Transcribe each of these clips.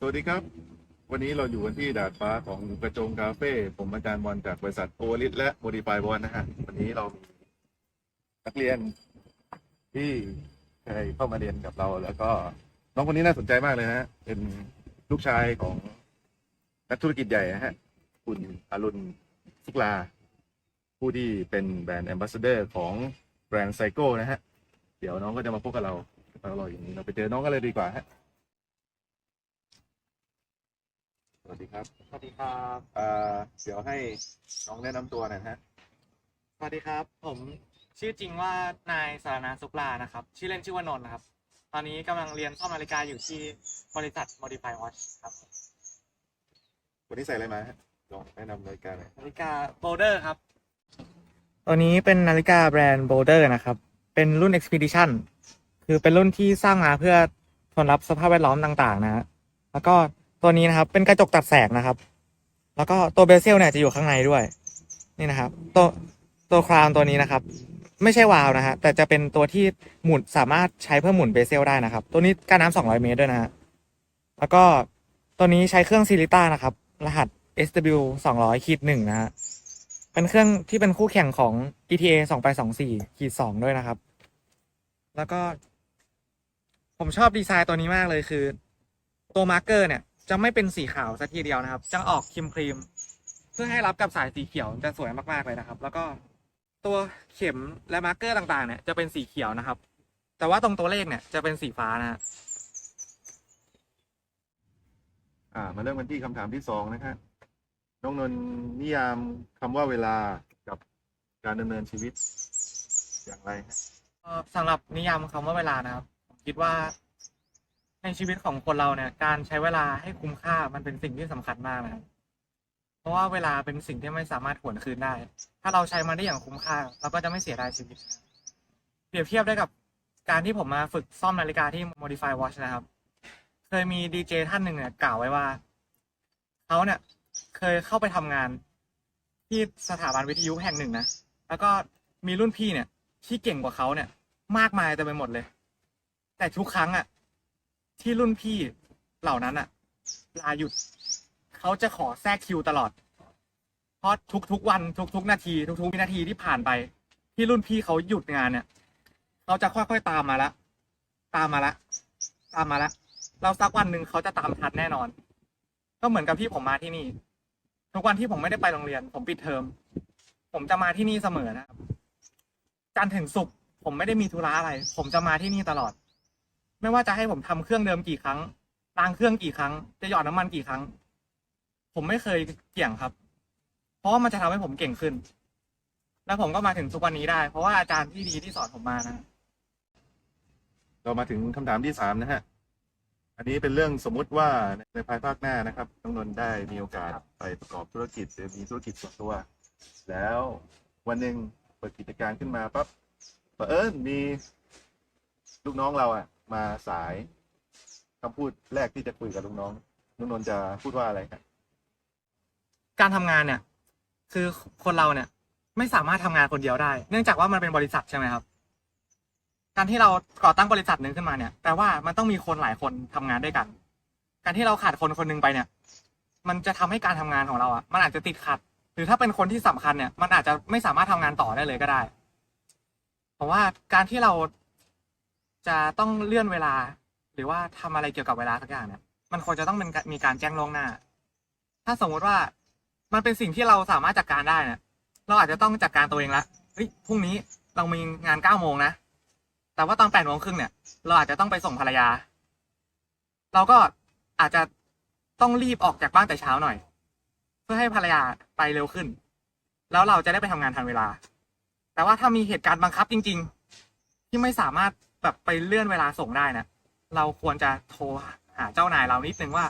สวัสดีครับ วันนี้เราอยู่กันที่ดาดฟ้าของกระจงคาเฟ่ผมอาจารย์บอลจากบริษัทโอลิสและโมดิฟายบอลนะฮะวันนี้เรามี นักเรียนที่เคยเข้ามาเรียนกับเรา แล้วก็น้องคนนี้น่าสนใจมากเลยนะฮะเป็นลูกชายของนักธุรกิจใหญ่นะฮะ คุณอรุณสุกลา ผู้ที่เป็นแบรนด์แอมบาสเดอร์ของแบรนด์ไซโก้นะฮะ เดี๋ยวน้องก็จะมาพบกับเราเรารออย่างนี้เราไปเจอน้องกันเลยดีกว่าฮะสวัสดีครับ สวัสดีครับอ่าเดี๋ยวให้น้องแนะนำตัวหน่อยนะฮะ สวัสดีครับ ผม ชื่อจริงว่านายสารนาสุกลานะครับ ชื่อเล่นชื่อว่านนท์นะครับ ตอนนี้กำลังเรียนซ่อมนาฬิกาอยู่ที่บริษัท Modify Watch ครับวันนี้ใส่อะไรมาฮะลองแนะนำรายการหน่อยนาฬิกา Boulder ครับ ตัวนี้เป็นนาฬิกาแบรนด์ Boulder นะครับ เป็นรุ่น Expedition คือเป็นรุ่นที่สร้างมาเพื่อทนรับสภาพแวดล้อมต่างๆนะฮะแล้วก็ตัวนี้นะครับเป็นกระจกตัดแสงนะครับ แล้วก็ตัวเบลเซลเนี่ยจะอยู่ข้างในด้วย นี่นะครับ ตัวตัวคราวตัวนี้นะครับ ไม่ใช่วาล์วนะฮะแต่จะเป็นตัวที่หมุนสามารถใช้เพื่อหมุนเบเซลได้นะครับ ตัวนี้การน้ำ200เมตรด้วยนะฮะแล้วก็ตัวนี้ใช้เครื่องซิลิต้านะครับ รหัส SW 200ขีดหนึ่งนะฮะเป็นเครื่องที่เป็นคู่แข่งของ ETA 2824ขีดสองด้วยนะครับ แล้วก็ ผมชอบดีไซน์ตัวนี้มากเลยคือ ตัวมาร์กเกอร์เนี่ย จะไม่เป็นสีขาวสักทีเดียวนะครับ จะออกครีมครีมเพื่อให้รับกับสายสีเขียวจะสวยมากๆเลยนะครับ แล้วก็ ตัวเข็มและมาร์กเกอร์ต่างๆเนี่ยจะเป็นสีเขียวนะครับ แต่ว่าตรงตัวเลขเนี่ยจะเป็นสีฟ้านะฮะอ่ามาเริ่มกันที่คำถามที่สองนะฮะน้องนนท์นิยามคำว่าเวลากับการดำเนินชีวิต อย่างไรฮะเอ่อสำหรับนิยามคำว่าเวลานะครับผมคิดว่า ในชีวิตของคนเราเนี่ย การใช้เวลาให้คุ้มค่ามันเป็นสิ่งที่สำคัญมากนะครับเพ ราะว่าเวลาเป็นสิ่งที่ไม่สามารถหวนคืนได้ ถ้าเราใช้มันได้อย่างคุ้มค่า เราก็จะไม่เสียดายชีวิต เปรียบเทียบได้กับการที่ผมมาฝึกซ่อมนาฬิกาที่ Modify Watch นะครับ เคยมีดีเจท่านหนึ่งเนี่ยกล่าวไว้ว่า เขาเนี่ยเคยเข้าไปทำงาน ที่สถาบันวิทยุแห่งหนึ่งนะ แล้วก็มีรุ่นพี่เนี่ย ที่เก่งกว่าเขาเนี่ย มากมายเต็มไปหมดเลย แต่ทุกครั้งอะที่รุ่นพี่เหล่านั้นอะลาหยุด เขาจะขอแทรกคิวตลอด เพราะทุกๆวันทุกๆนาที ทุกๆวินาทีที่ผ่านไป ที่รุ่นพี่เขาหยุดงานเนี่ยเขาจะค่อยๆตามมาละ ตามมาละ ตามมาละเราสักวันหนึ่งเขาจะตามทันแน่นอน ก็เหมือนกับที่ผมมาที่นี่ ทุกวันที่ผมไม่ได้ไปโรงเรียน ผมปิดเทอม ผมจะมาที่นี่เสมอนะครับจันทร์ถึงศุกร์ผมไม่ได้มีธุระอะไร ผมจะมาที่นี่ตลอด ไม่ว่าจะให้ผมทำเครื่องเดิมกี่ครั้งล้างเครื่องกี่ครั้ง จะหยอดน้ำมันกี่ครั้ง ผมไม่เคยเกี่ยงครับ เพราะว่ามันจะทำให้ผมเก่งขึ้น แล้วผมก็มาถึงทุกวันนี้ได้ เพราะว่าอาจารย์ที่ดีที่สอนผมมานะ เรามาถึงคำถามที่สามนะฮะ อันนี้เป็นเรื่องสมมุติว่าในภายภาคหน้านะครับน้องนนท์ได้มีโอกาสไปประกอบธุรกิจหรือมีธุรกิจส่วนตัว แล้ววันหนึ่งเปิดกิจการขึ้นมาปั๊บเผอิญมีลูกน้องเราอะมาสายคำพูดแรกที่จะคุยกับลูกน้องน้องนนท์จะพูดว่าอะไรครับ การทำงานเนี่ย คือคนเราเนี่ย ไม่สามารถทำงานคนเดียวได้ เนื่องจากว่ามันเป็นบริษัทใช่ไหมครับ การที่เราก่อตั้งบริษัทหนึ่งขึ้นมาเนี่ยแปลว่ามันต้องมีคนหลายคนทำงานด้วยกัน การที่เราขาดคนคนหนึ่งไปเนี่ย มันจะทำให้การทำงานของเราอะมันอาจจะติดขัด หรือถ้าเป็นคนที่สำคัญเนี่ย มันอาจจะไม่สามารถทำงานต่อได้เลยก็ได้เพราะว่าการที่เราจะต้องเลื่อนเวลา หรือว่าทำอะไรเกี่ยวกับเวลาสักอย่างเนี่ย มันควรจะต้องเป็นมีการแจ้งล่วงหน้า ถ้าสมมุติว่า มันเป็นสิ่งที่เราสามารถจัดการได้นี่ยเราอาจจะต้องจัดการตัวเองละเฮ้ยพรุ่งนี้เรามีงานเก้าโมงนะแต่ว่าตอนแปดโมงครึ่งเนี่ย เราอาจจะต้องไปส่งภรรยา เราก็อาจจะต้องรีบออกจากบ้านแต่เช้าหน่อย เพื่อให้ภรรยาไปเร็วขึ้น แล้วเราจะได้ไปทำงานทันเวลา แต่ว่าถ้ามีเหตุการณ์บังคับจริง ๆ ที่ไม่สามารถแบบไปเลื่อนเวลาส่งได้นะเราควรจะโทรหาเจ้านายเรานิดนึงว่า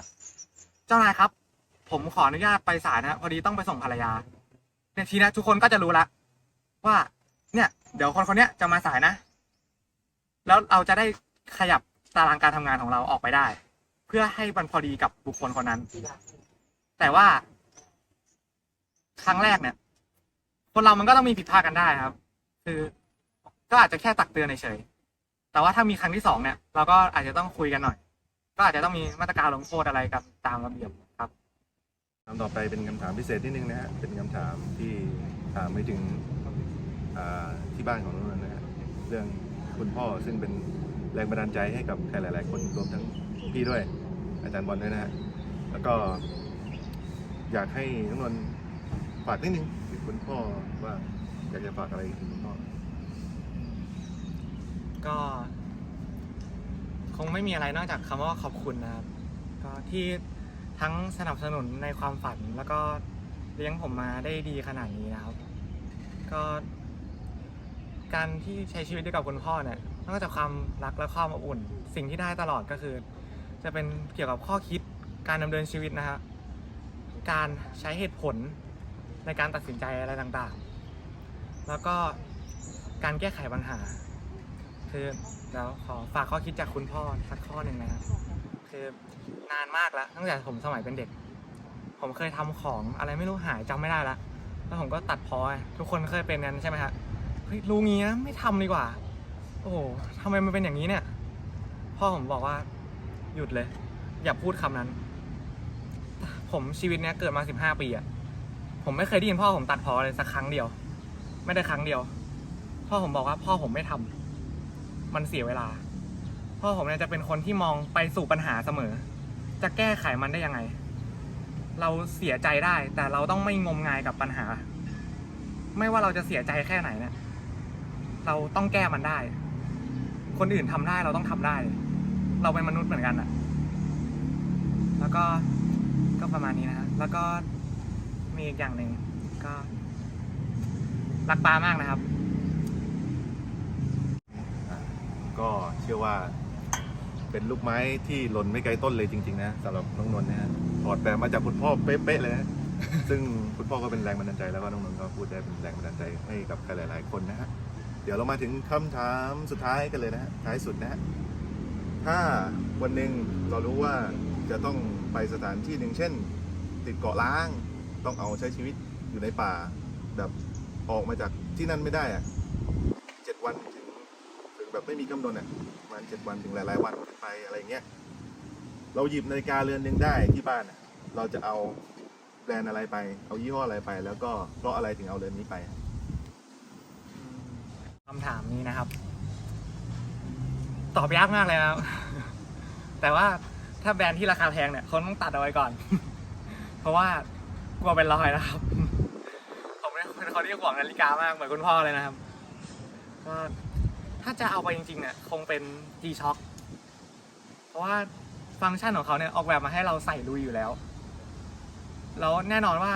เจ้านายครับ ผมขออนุญาตไปสายนะพอดีต้องไปส่งภรรยาเนี่ยทีนี้ทุกคนก็จะรู้ละว่า เนี่ย เดี๋ยวคนคนเนี้ยจะมาสายนะ แล้วเราจะได้ขยับตารางการทำงานของเราออกไปได้ เพื่อให้มันพอดีกับบุคคลคนนั้น แต่ว่า ครั้งแรกเนี่ย คนเรามันก็ต้องมีผิดพลาดกันได้ครับ คือ ก็อาจจะแค่ตักเตือนเฉยแต่ว่าถ้ามีครั้งที่สองเนี่ย เราก็อาจจะต้องคุยกันหน่อย ก็อาจจะต้องมีมาตรการลงโทษอะไรกับตามระเบียบ คำต่อไปเป็นคำถามพิเศษนิดนึงนะฮะ เป็นคำถามที่ถามไปถึงที่บ้านของน้องนนท์นะฮะ เรื่องคุณพ่อซึ่งเป็นแรงบันดาลใจให้กับใครหลาย ๆ คนรวมทั้งพี่ด้วย อาจารย์บอลด้วยนะฮะ แล้วก็ อยากให้น้งนท์ฝากนิดนึงถึงคุณพ่อว่าอยากจะฝากอะไรถึงคุณพ่อ ก็ คงไม่มีอะไรนอกจากคำว่าขอบคุณนะครับ ก็ที่ ทั้งสนับสนุนในความฝันแล้วก็เลี้ยงผมมาได้ดีขนาดนี้นะครับ ก็การที่ใช้ชีวิตด้วยกับคุณพ่อเนี่ยนอกจากความรักและความอบอุ่น สิ่งที่ได้ตลอดก็คือ จะเป็นเกี่ยวกับข้อคิดการดำเนินชีวิตนะฮะการใช้เหตุผลในการตัดสินใจอะไรต่างๆ แล้วก็การแก้ไขปัญหา คือเดี๋ยวขอฝากข้อคิดจากคุณพ่อสักข้อหนึ่งนะครับ คือนานมากแล้วตั้งแต่ผมสมัยเป็นเด็ก ผมเคยทำของอะไรไม่รู้หายจำไม่ได้ละแล้วผมก็ตัดพอทุกคนเคยเป็นกันใช่ไหมฮะเฮ้ยรู้งี้นะไม่ทำดีกว่า โอ้โหทำไมมันเป็นอย่างนี้เนี่ยพ่อผมบอกว่าหยุดเลย อย่าพูดคำนั้น ผมชีวิตเนี้ยเกิดมาสิบห้าปีอะผมไม่เคยได้ยินพ่อผมตัดพอเลยสักครั้งเดียว ไม่ได้ครั้งเดียว พ่อผมบอกว่าพ่อผมไม่ทำมันเสียเวลา พ่อผมเนี่ยจะเป็นคนที่มองไปสู่ปัญหาเสมอ จะแก้ไขมันได้ยังไง เราเสียใจได้ แต่เราต้องไม่งมงายกับปัญหา ไม่ว่าเราจะเสียใจแค่ไหนเนี่ยเราต้องแก้มันได้ คนอื่นทำได้เราต้องทำได้ เราเป็นมนุษย์เหมือนกันอะแล้วก็ก็ประมาณนี้นะฮะแล้วก็มีอีกอย่างหนึ่งก็รักปลามากนะครับ ก็เชื่อว่า เป็นลูกไม้ที่หล่นไม่ไกลต้นเลยจริง ๆ นะสำหรับน้องนนท์นะฮะถอดแบบมาจากคุณพ่อเป๊ะๆเลยนะซึ่งคุณพ่อก็เป็นแรงบันดาลใจแล้วก็น้องนนท์ก็พูดได้เป็นแรงบันดาลใจให้กับใครหลาย ๆ คนนะฮะเดี๋ยวเรามาถึงคำถามสุดท้ายกันเลยนะฮะท้ายสุดนะฮะถ้าวันหนึ่งเรารู้ว่าจะต้องไปสถานที่หนึ่งเช่น ติดเกาะล้างต้องเอาใช้ชีวิตอยู่ในป่า แบบออกมาจากที่นั่นไม่ได้อะเจ็ดวันถึงถึง แบบไม่มีกำหนดอะประมาณเจ็ดวันถึงหลายๆวันไปอะไรเงี้ยเราหยิบนาฬิกาเรือนหนึ่งได้ที่บ้านอะเราจะเอาแบรนด์อะไรไป เอายี่ห้ออะไรไป แล้วก็เพราะอะไรถึงเอาเรือนนี้ไป คำถามนี้นะครับ ตอบยากมากเลยนะครับ แต่ว่าถ้าแบรนด์ที่ราคาแพงเนี่ยคนต้องตัดเอาไว้ก่อน เพราะว่ากลัวเป็นรอยนะครับ ผมเป็นคนที่หวงนาฬิกามากเหมือนคุณพ่อเลยนะครับก็ ถ้าจะเอาไปจริงๆเนี่ยคงเป็น G-Shock เพราะว่าฟังก์ชันของเขาเนี่ยออกแบบมาให้เราใส่ลุยอยู่แล้ว แล้วแน่นอนว่า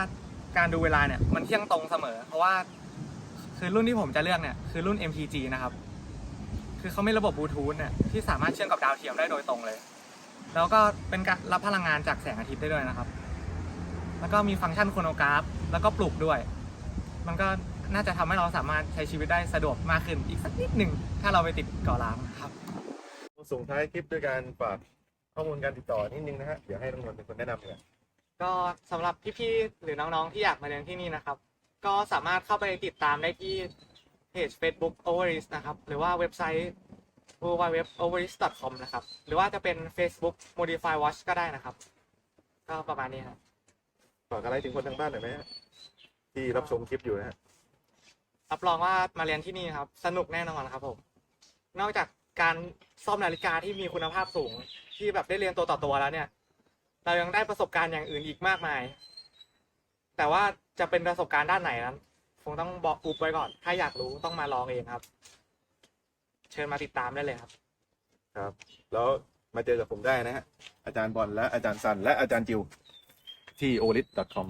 การดูเวลาเนี่ยมันเที่ยงตรงเสมอ เพราะว่าคือรุ่นที่ผมจะเลือกเนี่ยคือรุ่น MTG นะครับ คือเขาไมีระบบบลูทูธเนี่ยที่สามารถเชื่อมกับดาวเทียมได้โดยตรงเลย แล้วก็เป็นการรับพลังงานจากแสงอาทิตย์ได้ด้วยนะครับ แล้วก็มีฟังก์ชันโครโนกราฟ แล้วก็ปลุกด้วย มันก็ น่าจะทำให้เราสามารถใช้ชีวิตได้สะดวกมากขึ้นอีกสักนิดหนึ่งถ้าเราไปติดเก่อล้างนะครับส่งท้ายคลิปด้วยการฝากข้อมูลการติดต่อนิดนึงนะฮะเดี๋ยวให้น้องนนท์เป็นคนแนะนำเลยก็สำหรับพี่ๆหรือน้องๆที่อยากมาเรียนที่นี่นะครับ ก็สามารถเข้าไปติดตามได้ที่เพจ Facebook Overis นะครับ หรือว่าเว็บไซต์ www.overis.com นะครับ หรือว่าจะเป็น Facebook Modify Watch ก็ได้นะครับ ก็ประมาณนี้ครับฝากอะไรถึงคนทางบ้านหน่อยไหมฮะที่รับชมคลิปอยู่นะฮะ รับรองว่ามาเรียนที่นี่ครับ สนุกแน่นอนครับผม นอกจากการซ่อมนาฬิกาที่มีคุณภาพสูง ที่แบบได้เรียนตัวต่อตัวแล้วเนี่ย เรายังได้ประสบการณ์อย่างอื่นอีกมากมาย แต่ว่าจะเป็นประสบการณ์ด้านไหนนั้นคงต้องบอกอุบไว้ก่อน ถ้าอยากรู้ต้องมาลองเองครับ เชิญมาติดตามได้เลยครับ ครับ แล้วมาเจอกับผมได้นะฮะอาจารย์บอลและอาจารย์ซันและอาจารย์จิวที่ o l i t c o m